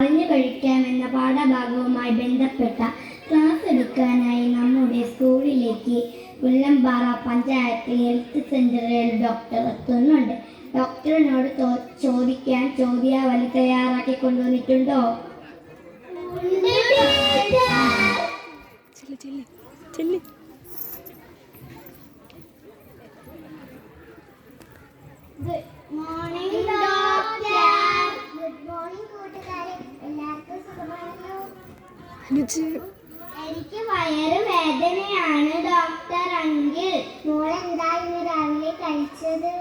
അറിഞ്ഞു കഴിക്കാമെന്ന പാഠഭാഗവുമായി ബന്ധപ്പെട്ട ക്ലാസ് എടുക്കാനായി നമ്മുടെ സ്കൂളിലേക്ക് പുല്ലമ്പാറ പഞ്ചായത്ത് ഹെൽത്ത് സെന്ററിൽ ഡോക്ടർ എത്തുന്നുണ്ട്. ഡോക്ടറിനോട് ചോദിക്കാൻ ചോദ്യാവലി തയ്യാറാക്കി കൊണ്ടുവന്നിട്ടുണ്ടോ? ചെല്ല് ചെല്ല് ചെല്ല്. അനുജ് എനിക്ക് വയറ് വേദനയാണ് ഡോക്ടർ അങ്കിൾ. മോൾ എന്താ ഇന്ന് രാവിലെ കഴിച്ചത്?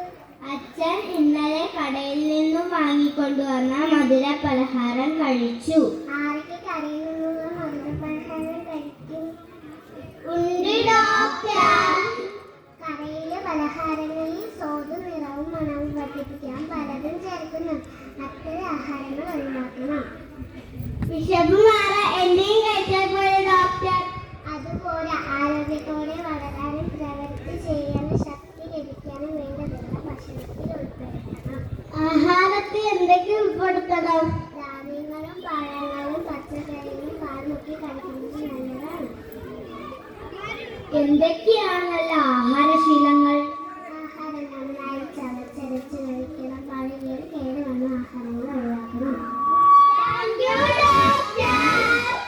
അച്ഛൻ ഇന്നലെ കടയിൽ നിന്നും വാങ്ങിക്കൊണ്ടുവന്ന മധുര പലഹാരം കഴിച്ചു. ആരൊക്കെ കടയിൽ നിന്നുള്ള മധുര പലഹാരം കഴിക്കും? ഉണ്ട് ഡോക്ടർ. കടയിലെ പലഹാരങ്ങളിൽ സ്വാദും നിറവും മണവും വർദ്ധിപ്പിക്കാൻ പലതും ചേർക്കുന്നു. അത്തരം ആഹാരങ്ങൾ ഒഴിവാക്കണം. വിശപ്പ് മാറാൻ എന്തൊക്കെ ഉൾപ്പെടുത്തണം? ധാന്യങ്ങളും പഴങ്ങളും പച്ചക്കറികളും കാലുമൊക്കെ കഴിക്കുന്നത് നല്ലതാണ്. എന്തൊക്കെയാണല്ലോ ആഹാരം?